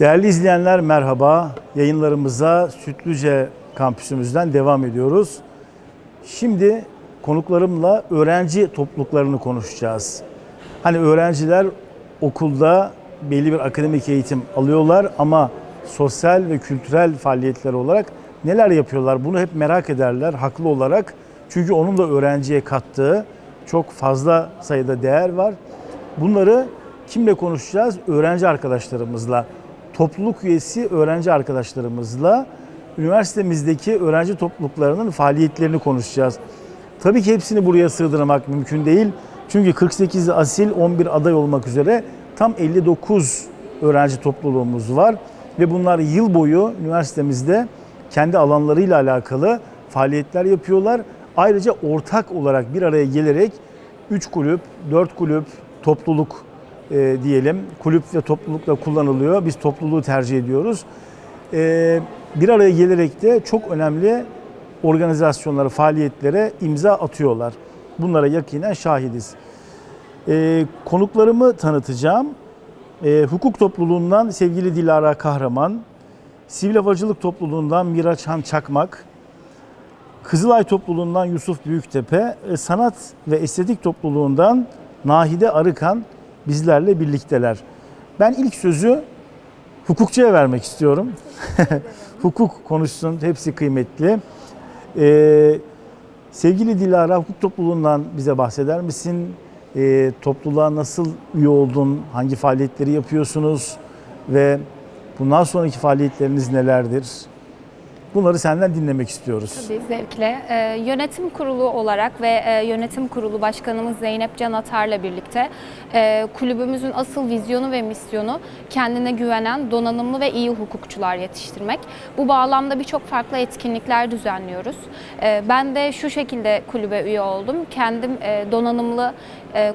Değerli izleyenler merhaba. Yayınlarımıza Sütlüce kampüsümüzden devam ediyoruz. Şimdi konuklarımla öğrenci topluluklarını konuşacağız. Hani öğrenciler okulda belli bir akademik eğitim alıyorlar ama sosyal ve kültürel faaliyetler olarak neler yapıyorlar bunu hep merak ederler haklı olarak. Çünkü onun da öğrenciye kattığı çok fazla sayıda değer var. Bunları kimle konuşacağız? Öğrenci arkadaşlarımızla, topluluk üyesi öğrenci arkadaşlarımızla üniversitemizdeki öğrenci topluluklarının faaliyetlerini konuşacağız. Tabii ki hepsini buraya sığdırmak mümkün değil. Çünkü 48 asil 11 aday olmak üzere tam 59 öğrenci topluluğumuz var ve bunlar yıl boyu üniversitemizde kendi alanlarıyla alakalı faaliyetler yapıyorlar. Ayrıca ortak olarak bir araya gelerek 3 kulüp, 4 kulüp, topluluk e, diyelim. Kulüp ve toplulukla kullanılıyor. Biz topluluğu tercih ediyoruz. E, bir araya gelerek de çok önemli organizasyonlara, faaliyetlere imza atıyorlar. Bunlara yakinen şahidiz. E, konuklarımı tanıtacağım. E, hukuk topluluğundan sevgili Dilara Kahraman, Sivil Havacılık Topluluğundan Miraç Han Çakmak, Kızılay Topluluğundan Yusuf Büyüktepe, e, Sanat ve Estetik Topluluğundan Nahide Arıkan bizlerle birlikteler. Ben ilk sözü hukukçuya vermek istiyorum. Hukuk konuşsun, hepsi kıymetli. Ee, sevgili Dilara, hukuk topluluğundan bize bahseder misin? Ee, topluluğa nasıl üye oldun? Hangi faaliyetleri yapıyorsunuz? Ve bundan sonraki faaliyetleriniz nelerdir? Bunları senden dinlemek istiyoruz. Tabii zevkle. Ee, yönetim kurulu olarak ve e, yönetim kurulu başkanımız Zeynep Can Atar'la birlikte e, kulübümüzün asıl vizyonu ve misyonu kendine güvenen, donanımlı ve iyi hukukçular yetiştirmek. Bu bağlamda birçok farklı etkinlikler düzenliyoruz. E, ben de şu şekilde kulübe üye oldum. Kendim e, donanımlı, e,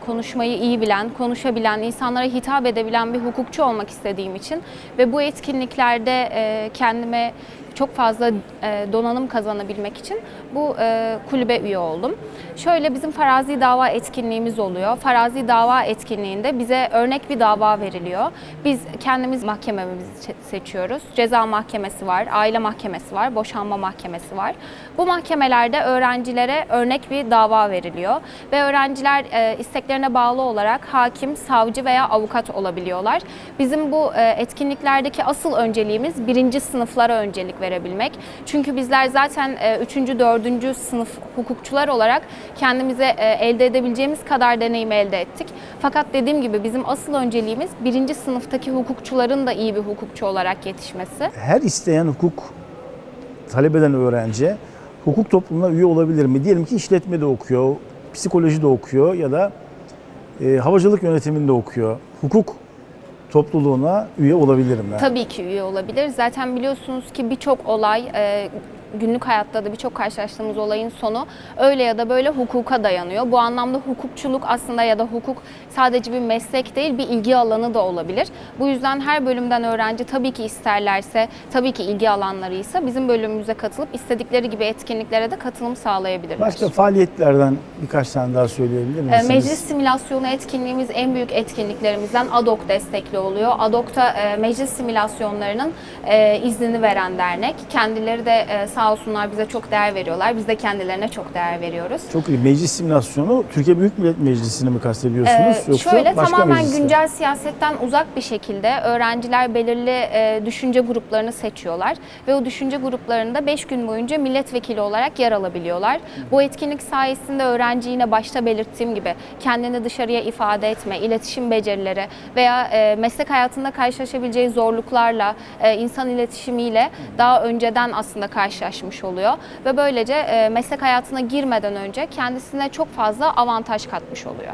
konuşmayı iyi bilen, konuşabilen, insanlara hitap edebilen bir hukukçu olmak istediğim için ve bu etkinliklerde e, kendime çok fazla e, donanım kazanabilmek için bu e, kulübe üye oldum. Şöyle bizim farazi dava etkinliğimiz oluyor. Farazi dava etkinliğinde bize örnek bir dava veriliyor. Biz kendimiz mahkememizi seçiyoruz. Ceza mahkemesi var, aile mahkemesi var, boşanma mahkemesi var. Bu mahkemelerde öğrencilere örnek bir dava veriliyor ve öğrenciler e, isteklerine bağlı olarak hakim, savcı veya avukat olabiliyorlar. Bizim bu e, etkinliklerdeki asıl önceliğimiz birinci sınıflara öncelik verebilmek. Çünkü bizler zaten 3. 4. sınıf hukukçular olarak kendimize e, elde edebileceğimiz kadar deneyim elde ettik. Fakat dediğim gibi bizim asıl önceliğimiz birinci sınıftaki hukukçuların da iyi bir hukukçu olarak yetişmesi. Her isteyen hukuk talep eden öğrenci hukuk topluluğuna üye olabilir mi? Diyelim ki işletmede okuyor, psikoloji de okuyor ya da e, havacılık yönetiminde okuyor. Hukuk topluluğuna üye olabilir mi? Tabii ki üye olabilir. Zaten biliyorsunuz ki birçok olay e, günlük hayatta da birçok karşılaştığımız olayın sonu öyle ya da böyle hukuka dayanıyor. Bu anlamda hukukçuluk aslında ya da hukuk sadece bir meslek değil bir ilgi alanı da olabilir. Bu yüzden her bölümden öğrenci tabii ki isterlerse, tabii ki ilgi alanlarıysa bizim bölümümüze katılıp istedikleri gibi etkinliklere de katılım sağlayabilirler. Başka faaliyetlerden birkaç tane daha söyleyebilir Ee, misiniz? Meclis simülasyonu etkinliğimiz en büyük etkinliklerimizden ADOK destekli oluyor. ADOK'ta e, meclis simülasyonlarının e, iznini veren dernek. Kendileri de e, sağ olsunlar bize çok değer veriyorlar. Biz de kendilerine çok değer veriyoruz. Çok iyi. Meclis simülasyonu Türkiye Büyük Millet Meclisi'ni mi kastediyorsunuz? Ee, Yoksa şöyle başka tamamen meclisler? güncel siyasetten uzak bir şekilde öğrenciler belirli e, düşünce gruplarını seçiyorlar ve o düşünce gruplarında 5 gün boyunca milletvekili olarak yer alabiliyorlar. Bu etkinlik sayesinde öğrenci yine başta belirttiğim gibi kendini dışarıya ifade etme, iletişim becerileri veya e, meslek hayatında karşılaşabileceği zorluklarla, e, insan iletişimiyle daha önceden aslında karşılaşmış oluyor ve böylece e, meslek hayatına girmeden önce kendisine çok fazla avantaj katmış oluyor.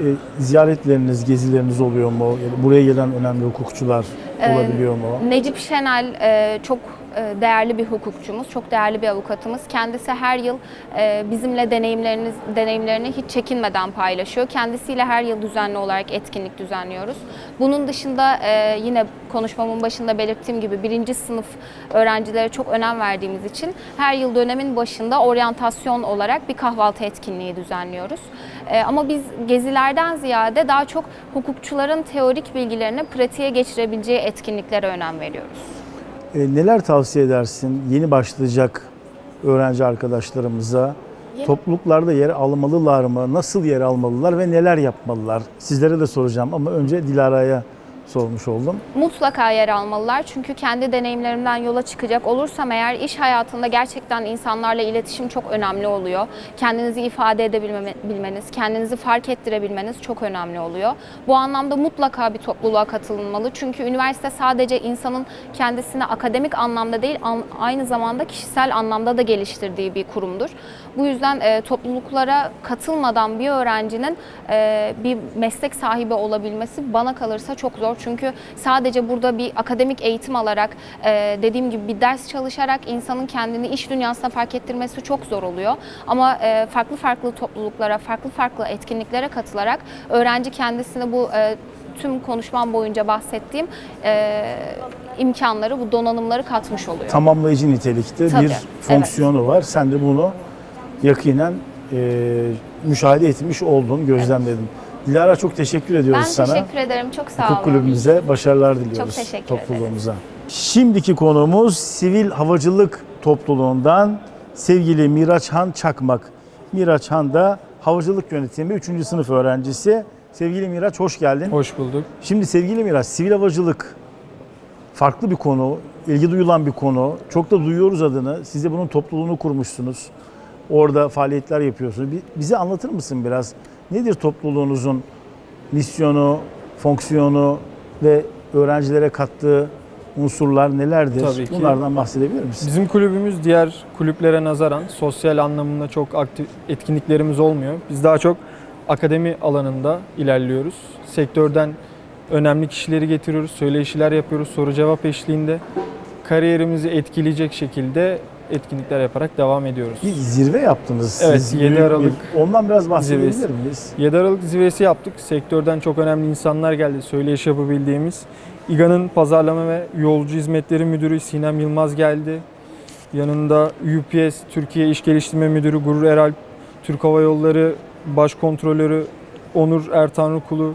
E, ziyaretleriniz, gezileriniz oluyor mu? Buraya gelen önemli hukukçular Ee, olabiliyor mu? Necip Şenel e, çok e, değerli bir hukukçumuz, çok değerli bir avukatımız. Kendisi her yıl e, bizimle deneyimleriniz, deneyimlerini hiç çekinmeden paylaşıyor. Kendisiyle her yıl düzenli olarak etkinlik düzenliyoruz. Bunun dışında e, yine konuşmamın başında belirttiğim gibi birinci sınıf öğrencilere çok önem verdiğimiz için her yıl dönemin başında oryantasyon olarak bir kahvaltı etkinliği düzenliyoruz. E, ama biz gezilerden ziyade daha çok hukukçuların teorik bilgilerini pratiğe geçirebileceği etkinliklere önem veriyoruz. E, neler tavsiye edersin yeni başlayacak öğrenci arkadaşlarımıza? Topluluklarda yer almalılar mı? Nasıl yer almalılar ve neler yapmalılar? Sizlere de soracağım ama önce Dilara'ya sormuş oldum. mutlaka yer almalılar. Çünkü kendi deneyimlerimden yola çıkacak olursam eğer iş hayatında gerçekten insanlarla iletişim çok önemli oluyor. Kendinizi ifade edebilmeniz, kendinizi fark ettirebilmeniz çok önemli oluyor. Bu anlamda mutlaka bir topluluğa katılınmalı. Çünkü üniversite sadece insanın kendisini akademik anlamda değil, aynı zamanda kişisel anlamda da geliştirdiği bir kurumdur. Bu yüzden e, topluluklara katılmadan bir öğrencinin e, bir meslek sahibi olabilmesi bana kalırsa çok zor. Çünkü sadece burada bir akademik eğitim alarak, e, dediğim gibi bir ders çalışarak insanın kendini iş dünyasına fark ettirmesi çok zor oluyor. Ama e, farklı farklı topluluklara, farklı farklı etkinliklere katılarak öğrenci kendisini bu e, tüm konuşmam boyunca bahsettiğim e, imkanları, bu donanımları katmış oluyor. Tamamlayıcı nitelikte Tabii, bir fonksiyonu var. Sen de bunu yakinen e, müşahede etmiş oldun, gözlemledin. Dilara çok teşekkür ediyoruz Ben sana. teşekkür ederim. Çok sağ Hukuk olun. kulübümüze başarılar diliyoruz. Çok teşekkür topluluğumuza. Şimdiki konuğumuz Sivil Havacılık Topluluğundan sevgili Miraç Han Çakmak. Miraç Han da Havacılık Yönetimi 3. sınıf öğrencisi. Sevgili Miraç hoş geldin. Hoş bulduk. Şimdi sevgili Miraç, sivil havacılık farklı bir konu, ilgi duyulan bir konu. Çok da duyuyoruz adını. Siz de bunun topluluğunu kurmuşsunuz. Orada faaliyetler yapıyorsunuz. Bi- Bize anlatır mısın biraz? Nedir topluluğunuzun misyonu, fonksiyonu ve öğrencilere kattığı unsurlar nelerdir? Tabii ki. Bunlardan bahsedebilir misin? Bizim kulübümüz diğer kulüplere nazaran sosyal anlamında çok aktif etkinliklerimiz olmuyor. Biz daha çok akademi alanında ilerliyoruz. Sektörden önemli kişileri getiriyoruz, söyleşiler yapıyoruz soru cevap eşliğinde. Kariyerimizi etkileyecek şekilde etkinlikler yaparak devam ediyoruz. Bir zirve yaptınız. Evet, siz. 7 Büyük bir- Aralık Ondan biraz bahsedebilir zirvesi. miyiz? 7 Aralık zirvesi yaptık. Sektörden çok önemli insanlar geldi. Söyleyiş yapabildiğimiz. İGA'nın pazarlama ve yolcu hizmetleri müdürü Sinem Yılmaz geldi. Yanında UPS Türkiye İş Geliştirme Müdürü Gurur Eralp, Türk Hava Yolları Baş Kontrolörü Onur Ertanrıkulu,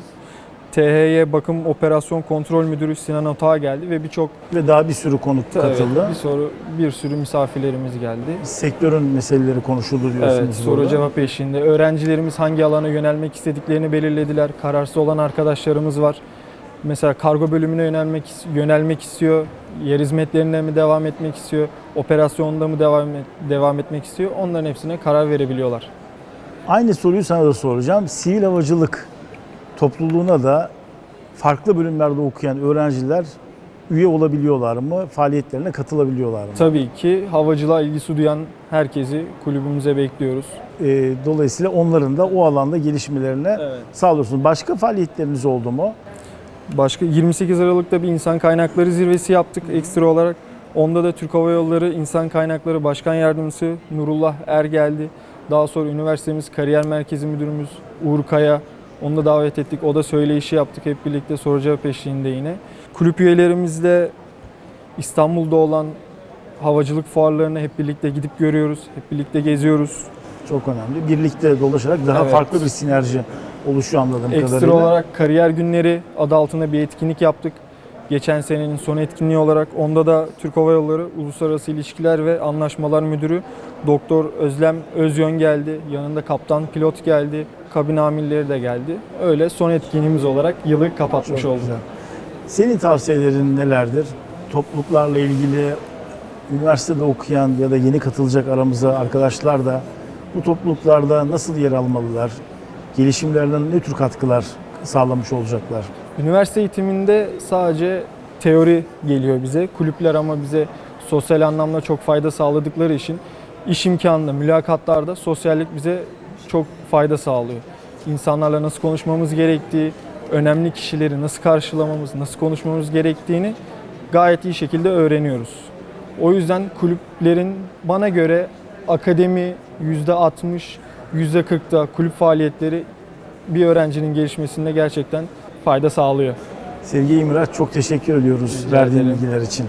THY Bakım Operasyon Kontrol Müdürü Sinan Otağ geldi ve birçok Ve daha bir sürü konuk katıldı. evet, bir soru bir sürü misafirlerimiz geldi. Sektörün meseleleri konuşuldu diyorsunuz. Evet, soru burada. cevap eşliğinde. Öğrencilerimiz hangi alana yönelmek istediklerini belirlediler. Kararsız olan arkadaşlarımız var. Mesela kargo bölümüne yönelmek yönelmek istiyor. Yer hizmetlerine mi devam etmek istiyor? Operasyonda mı devam et- devam etmek istiyor? Onların hepsine karar verebiliyorlar. Aynı soruyu sana da soracağım. Sivil havacılık topluluğuna da farklı bölümlerde okuyan öğrenciler üye olabiliyorlar mı? Faaliyetlerine katılabiliyorlar mı? Tabii ki havacılığa ilgisi duyan herkesi kulübümüze bekliyoruz. Ee, dolayısıyla onların da o alanda gelişmelerine Evet. sağlıyorsunuz. Başka faaliyetleriniz oldu mu? Başka 28 Aralık'ta bir insan kaynakları zirvesi yaptık ekstra olarak. Onda da Türk Hava Yolları İnsan Kaynakları Başkan Yardımcısı Nurullah Er geldi. Daha sonra üniversitemiz Kariyer Merkezi Müdürümüz Uğur Kaya. Onu da davet ettik. O da söyleyişi yaptık hep birlikte soru cevap eşliğinde yine. Kulüp üyelerimizle İstanbul'da olan havacılık fuarlarına hep birlikte gidip görüyoruz. Hep birlikte geziyoruz. Çok önemli. Birlikte dolaşarak daha Evet. farklı bir sinerji oluşuyor anladığım Ekstra kadarıyla. olarak kariyer günleri adı altında bir etkinlik yaptık. Geçen senenin son etkinliği olarak onda da Türk Hava Yolları Uluslararası İlişkiler ve Anlaşmalar Müdürü Doktor Özlem Özyön geldi. Yanında kaptan pilot geldi. Kabin amirleri de geldi. Öyle son etkinliğimiz olarak yılı kapatmış Çok olduk. güzel. Senin tavsiyelerin nelerdir? Topluluklarla ilgili üniversitede okuyan ya da yeni katılacak aramıza arkadaşlar da bu topluluklarda nasıl yer almalılar? Gelişimlerine ne tür katkılar sağlamış olacaklar? Üniversite eğitiminde sadece teori geliyor bize. Kulüpler ama bize sosyal anlamda çok fayda sağladıkları için iş imkanında, mülakatlarda sosyallik bize çok fayda sağlıyor. İnsanlarla nasıl konuşmamız gerektiği, önemli kişileri nasıl karşılamamız, nasıl konuşmamız gerektiğini gayet iyi şekilde öğreniyoruz. O yüzden kulüplerin bana göre akademi %60, %40'da kulüp faaliyetleri bir öğrencinin gelişmesinde gerçekten fayda sağlıyor. Sevgili İmraç çok teşekkür ediyoruz Rica verdiğin ederim. bilgiler için.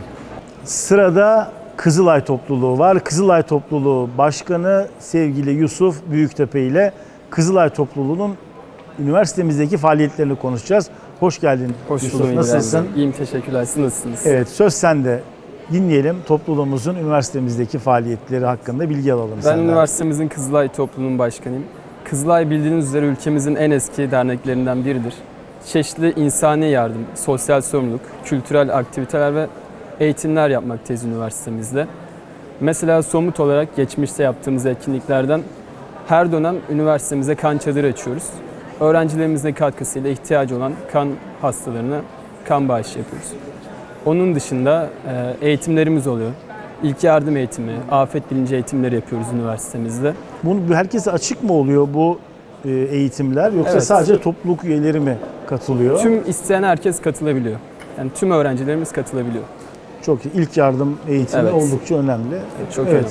Sırada Kızılay topluluğu var. Kızılay topluluğu başkanı sevgili Yusuf Büyüktepe ile Kızılay topluluğunun üniversitemizdeki faaliyetlerini konuşacağız. Hoş geldin Hoş Yusuf. buldum Nasılsın? İbrahim. İyiyim teşekkürler. Siz nasılsınız? Evet söz sende. Dinleyelim topluluğumuzun üniversitemizdeki faaliyetleri hakkında bilgi alalım Ben senden. üniversitemizin Kızılay topluluğunun başkanıyım. Kızılay bildiğiniz üzere ülkemizin en eski derneklerinden biridir. Çeşitli insani yardım, sosyal sorumluluk, kültürel aktiviteler ve eğitimler yapmaktayız üniversitemizde. Mesela somut olarak geçmişte yaptığımız etkinliklerden her dönem üniversitemize kan çadırı açıyoruz. Öğrencilerimizin katkısıyla ihtiyacı olan kan hastalarına kan bağışı yapıyoruz. Onun dışında e, eğitimlerimiz oluyor. İlk yardım eğitimi, afet bilinci eğitimleri yapıyoruz üniversitemizde. Bunu herkese açık mı oluyor bu e, eğitimler yoksa Evet. sadece topluluk üyeleri mi katılıyor? Tüm isteyen herkes katılabiliyor. Yani tüm öğrencilerimiz katılabiliyor. Çok iyi. İlk yardım eğitimi Evet. oldukça önemli. Çok Evet. önemli.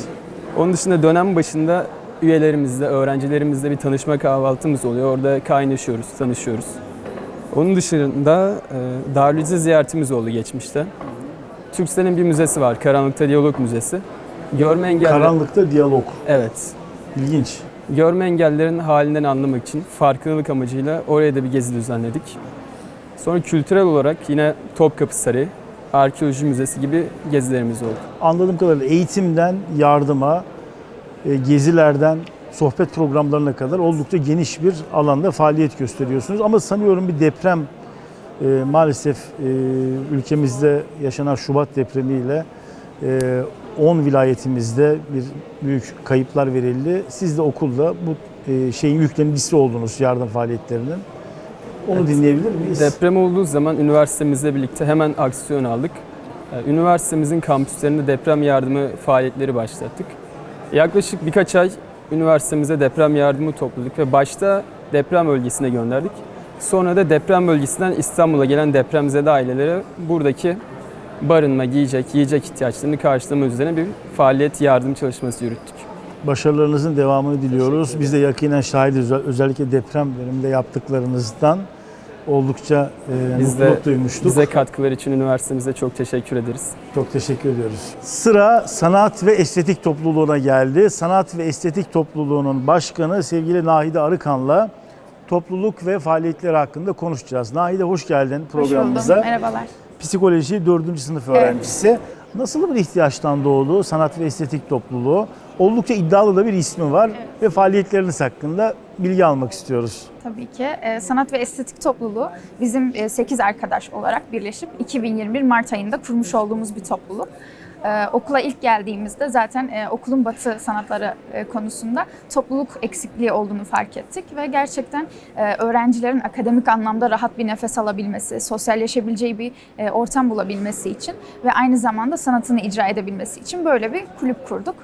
Onun dışında dönem başında üyelerimizle, öğrencilerimizle bir tanışma kahvaltımız oluyor. Orada kaynaşıyoruz, tanışıyoruz. Onun dışında e, Darülce ziyaretimiz oldu geçmişte. Türksel'in bir müzesi var, Karanlıkta Diyalog Müzesi. Görme engelli... Karanlıkta diyalog. Evet. İlginç. Görme engellilerin halinden anlamak için farkındalık amacıyla oraya da bir gezi düzenledik. Sonra kültürel olarak yine Topkapı Sarayı, Arkeoloji Müzesi gibi gezilerimiz oldu. Anladığım kadarıyla eğitimden yardıma, e, gezilerden sohbet programlarına kadar oldukça geniş bir alanda faaliyet gösteriyorsunuz. Ama sanıyorum bir deprem e, maalesef e, ülkemizde yaşanan Şubat depremiyle e, 10 vilayetimizde bir büyük kayıplar verildi. Siz de okulda bu e, şeyin yüklenicisi oldunuz yardım faaliyetlerinin. Onu Evet. dinleyebilir miyiz? Deprem olduğu zaman üniversitemizle birlikte hemen aksiyon aldık. Ee, Üniversitemizin kampüslerinde deprem yardımı faaliyetleri başlattık. Yaklaşık birkaç ay üniversitemize deprem yardımı topladık ve başta deprem bölgesine gönderdik. Sonra da deprem bölgesinden İstanbul'a gelen depremzede ailelere buradaki barınma, giyecek, yiyecek ihtiyaçlarını karşılama üzerine bir faaliyet yardım çalışması yürüttük. Başarılarınızın devamını diliyoruz. Biz de yakinen şahidiz. Özellikle deprem döneminde yaptıklarınızdan oldukça e, Biz de- mutluluk duymuştuk. Bize katkılar için üniversitemize çok teşekkür ederiz. Çok teşekkür ediyoruz. Sıra sanat ve estetik topluluğuna geldi. Sanat ve estetik topluluğunun başkanı sevgili Nahide Arıkan'la topluluk ve faaliyetleri hakkında konuşacağız. Nahide hoş geldin Hoş programımıza. buldum. Merhabalar. Psikoloji 4. sınıf öğrencisi. Nasıl bir ihtiyaçtan doğdu sanat ve estetik topluluğu? Oldukça iddialı da bir ismi var ve faaliyetleriniz hakkında bilgi almak istiyoruz. Tabii ki. Ee, Sanat ve Estetik Topluluğu bizim 8 arkadaş olarak birleşip 2021 Mart ayında kurmuş olduğumuz bir topluluk. Ee, okula ilk geldiğimizde zaten e, okulun batı sanatları e, konusunda topluluk eksikliği olduğunu fark ettik ve gerçekten e, öğrencilerin akademik anlamda rahat bir nefes alabilmesi, sosyalleşebileceği bir e, ortam bulabilmesi için ve aynı zamanda sanatını icra edebilmesi için böyle bir kulüp kurduk.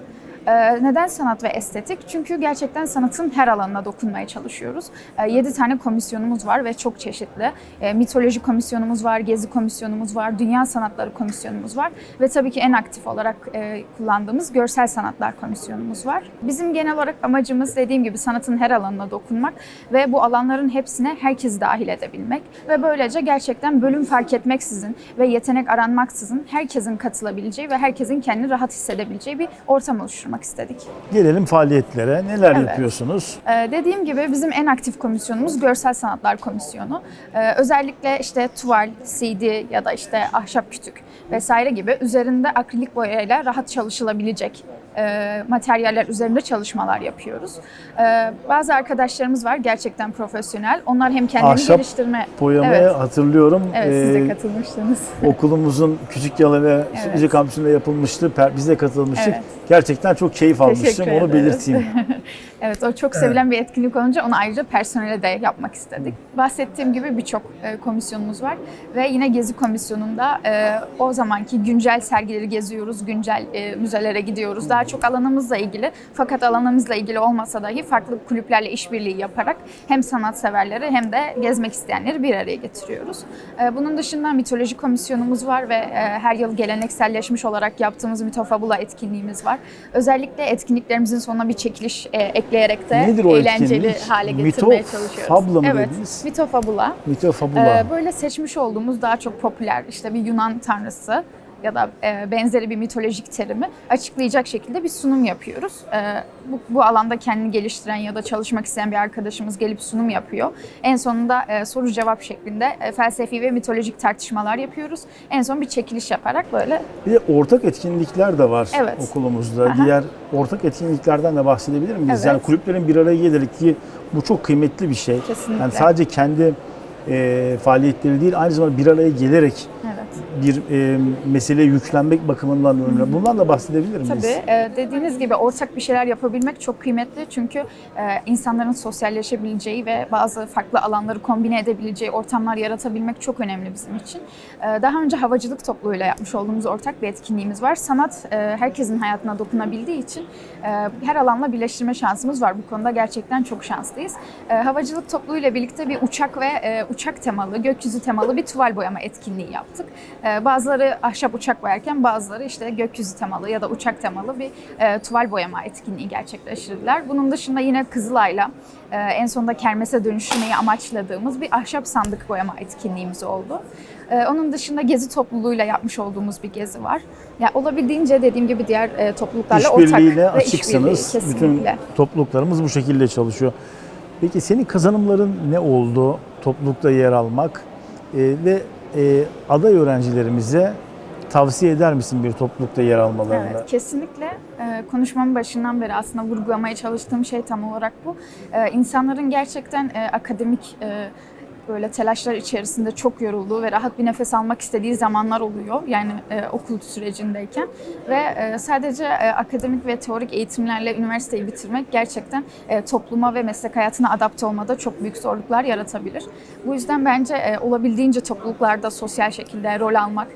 Ee, Neden sanat ve estetik? Çünkü gerçekten sanatın her alanına dokunmaya çalışıyoruz. 7 tane komisyonumuz var ve çok çeşitli. Ee, Mitoloji komisyonumuz var, gezi komisyonumuz var, dünya sanatları komisyonumuz var ve tabii ki en aktif olarak e, kullandığımız görsel sanatlar komisyonumuz var. Bizim genel olarak amacımız dediğim gibi sanatın her alanına dokunmak ve bu alanların hepsine herkesi dahil edebilmek ve böylece gerçekten bölüm fark etmeksizin ve yetenek aranmaksızın herkesin katılabileceği ve herkesin kendini rahat hissedebileceği bir ortam oluşturmak istedik. Gelelim faaliyetlere. Neler Evet. yapıyorsunuz? Ee, dediğim gibi bizim en aktif komisyonumuz Görsel Sanatlar Komisyonu. Ee, özellikle işte tuval, CD ya da işte ahşap kütük vesaire gibi üzerinde akrilik boyayla rahat çalışılabilecek e, materyaller üzerinde çalışmalar yapıyoruz. Ee, bazı arkadaşlarımız var gerçekten profesyonel. Onlar hem kendini Ahşap geliştirme... Boyamayı Evet. hatırlıyorum. Evet siz de Ee, katılmıştınız. okulumuzun Küçük Yalı ve Sütlüce kampüsünde yapılmıştı. Biz de katılmıştık. Evet. Gerçekten çok keyif almıştım. Teşekkür Onu ederiz. belirteyim. Evet o çok sevilen bir etkinlik olunca onu ayrıca personele de yapmak istedik. Bahsettiğim gibi birçok e, komisyonumuz var ve yine Gezi Komisyonu'nda e, o zamanki güncel sergileri geziyoruz, güncel e, müzelere gidiyoruz. Daha çok alanımızla ilgili fakat alanımızla ilgili olmasa dahi farklı kulüplerle işbirliği yaparak hem sanatseverleri hem de gezmek isteyenleri bir araya getiriyoruz. Ee, Bunun dışında mitoloji komisyonumuz var ve e, her yıl gelenekselleşmiş olarak yaptığımız mitofabula etkinliğimiz var. Özellikle etkinliklerimizin sonuna bir çekiliş e, ekleyerek de Nedir o eğlenceli etkinlik? hale getirmeye Mito çalışıyoruz. fabula mı evet, dediniz? mitofabula. Mitofabula. Ee, böyle seçmiş olduğumuz daha çok popüler işte bir Yunan tanrısı ya da e, benzeri bir mitolojik terimi açıklayacak şekilde bir sunum yapıyoruz. Ee, bu, bu alanda kendini geliştiren ya da çalışmak isteyen bir arkadaşımız gelip sunum yapıyor. En sonunda e, soru cevap şeklinde e, felsefi ve mitolojik tartışmalar yapıyoruz. En son bir çekiliş yaparak böyle Bir de ortak etkinlikler de var Evet. okulumuzda. Aha. Diğer ortak etkinliklerden de bahsedebilir miyiz? Evet. Yani kulüplerin bir araya gelerek ki bu çok kıymetli bir şey. Kesinlikle. Yani sadece kendi e, faaliyetleri değil aynı zamanda bir araya gelerek evet. Bir e, meseleye yüklenmek bakımından önemli. Bundan da bahsedebilir miyiz? Tabii e, dediğiniz gibi ortak bir şeyler yapabilmek çok kıymetli çünkü e, insanların sosyalleşebileceği ve bazı farklı alanları kombine edebileceği ortamlar yaratabilmek çok önemli bizim için. E, Daha önce havacılık topluluğuyla yapmış olduğumuz ortak bir etkinliğimiz var. Sanat e, herkesin hayatına dokunabildiği için her alanla birleştirme şansımız var. Bu konuda gerçekten çok şanslıyız. E, Havacılık topluluğuyla birlikte bir uçak ve e, uçak temalı, gökyüzü temalı bir tuval boyama etkinliği yaptık. E, Bazıları ahşap uçak boyarken bazıları işte gökyüzü temalı ya da uçak temalı bir e, tuval boyama etkinliği gerçekleştirdiler. Bunun dışında yine Kızılay'la e, en sonunda kermese dönüştürmeyi amaçladığımız bir ahşap sandık boyama etkinliğimiz oldu. E, Onun dışında gezi topluluğuyla yapmış olduğumuz bir gezi var. Ya olabildiğince dediğim gibi diğer e, topluluklarla ortak ve açıksınız. işbirliği Bütün topluluklarımız bu şekilde çalışıyor. Peki senin kazanımların ne oldu toplulukta yer almak E, ve e, aday öğrencilerimize tavsiye eder misin bir toplulukta yer almalarını? Evet, kesinlikle. Ee, konuşmamın başından beri aslında vurgulamaya çalıştığım şey tam olarak bu. Ee, insanların gerçekten e, akademik e, böyle telaşlar içerisinde çok yorulduğu ve rahat bir nefes almak istediği zamanlar oluyor. Yani e, okul sürecindeyken ve e, sadece e, akademik ve teorik eğitimlerle üniversiteyi bitirmek gerçekten e, topluma ve meslek hayatına adapte olmada çok büyük zorluklar yaratabilir. Bu yüzden bence e, olabildiğince topluluklarda sosyal şekilde rol almak,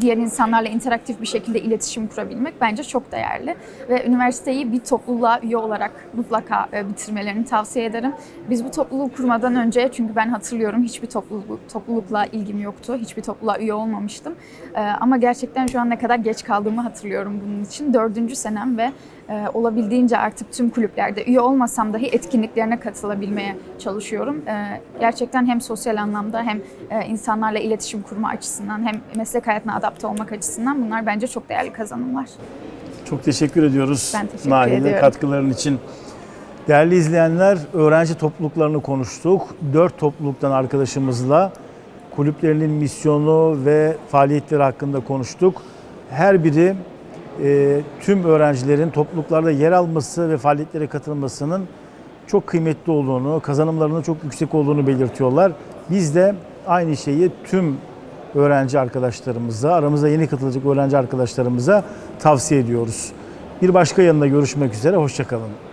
diğer insanlarla interaktif bir şekilde iletişim kurabilmek bence çok değerli. Ve üniversiteyi bir topluluğa üye olarak mutlaka e, bitirmelerini tavsiye ederim. Biz bu topluluğu kurmadan önce çünkü ben hatırlıyorum hiçbir topluluk, toplulukla ilgim yoktu. Hiçbir topluluğa üye olmamıştım. E, ama gerçekten şu an ne kadar geç kaldığımı hatırlıyorum bunun için. Dördüncü senem ve e, olabildiğince artık tüm kulüplerde üye olmasam dahi etkinliklerine katılabilmeye çalışıyorum. E, gerçekten hem sosyal anlamda hem e, insanlarla iletişim kurma açısından hem meslek hayatına adapte olmak açısından bunlar bence çok değerli kazanımlar. Çok teşekkür ediyoruz Ben teşekkür Nahide ediyorum. katkıların için. Değerli izleyenler, öğrenci topluluklarını konuştuk. Dört topluluktan arkadaşımızla kulüplerinin misyonu ve faaliyetleri hakkında konuştuk. Her biri e, tüm öğrencilerin topluluklarda yer alması ve faaliyetlere katılmasının çok kıymetli olduğunu, kazanımlarının çok yüksek olduğunu belirtiyorlar. Biz de aynı şeyi tüm öğrenci arkadaşlarımıza, aramıza yeni katılacak öğrenci arkadaşlarımıza tavsiye ediyoruz. Bir başka yanında görüşmek üzere, hoşçakalın.